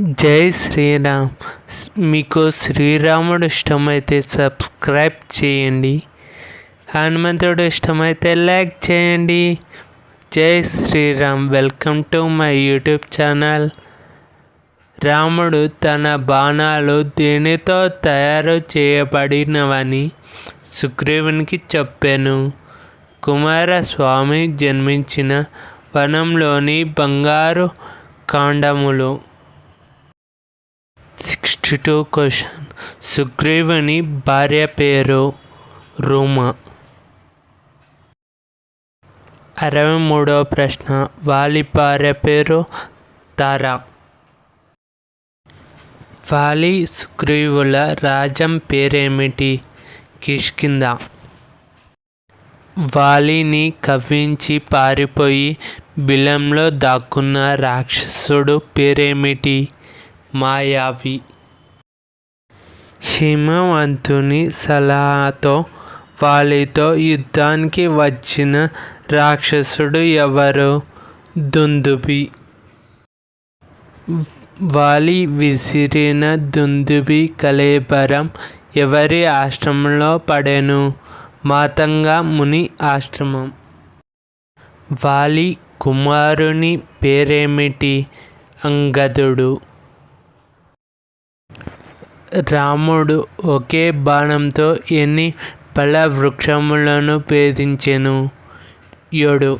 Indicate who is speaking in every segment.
Speaker 1: జై శ్రీరామ్. మీకు శ్రీరాముడు ఇష్టమైతే సబ్స్క్రైబ్ చేయండి. హనుమంతుడు ఇష్టమైతే లైక్ చేయండి. జై Shriram. Welcome to my YouTube channel. రాముడు తన బాణాలు దేనితో తయారు చేయబడినవని సుగ్రీవునికి చెప్పాను. కుమారస్వామి జన్మించిన వనంలోని బంగారు కాండములు టూ క్వశ్చన్ సుగ్రీవుని భార్య పేరు రూమ. అరవై మూడవ ప్రశ్న వాలి భార్య పేరు తార. వాలి సుగ్రీవుల రాజ్యం పేరేమిటి? కిష్కింద వాలిని కవ్వించి పారిపోయి బిలంలో దాక్కున్న రాక్షసుడు పేరేమిటి? మాయావి. హిమవంతుని సలహాతో వాలితో యుద్ధానికి వచ్చిన రాక్షసుడు ఎవరు? దుందుబి. వాలి విసిరిన దుందుబి కలేబరం ఎవరి ఆశ్రమంలో పడెను? మాతంగా ముని ఆశ్రమం. వాలి కుమారుని పేరేమిటి? అంగదుడు. రాముడు ఒకే బాణంతో ఎన్ని ఫల వృక్షములను భేదించెను ఏడు.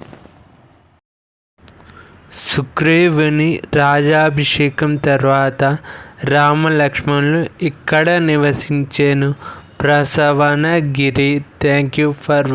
Speaker 1: సుగ్రీవుని రాజాభిషేకం తర్వాత రామలక్ష్మణులు ఇక్కడ నివసించాను. ప్రసవనగిరి. Thank you for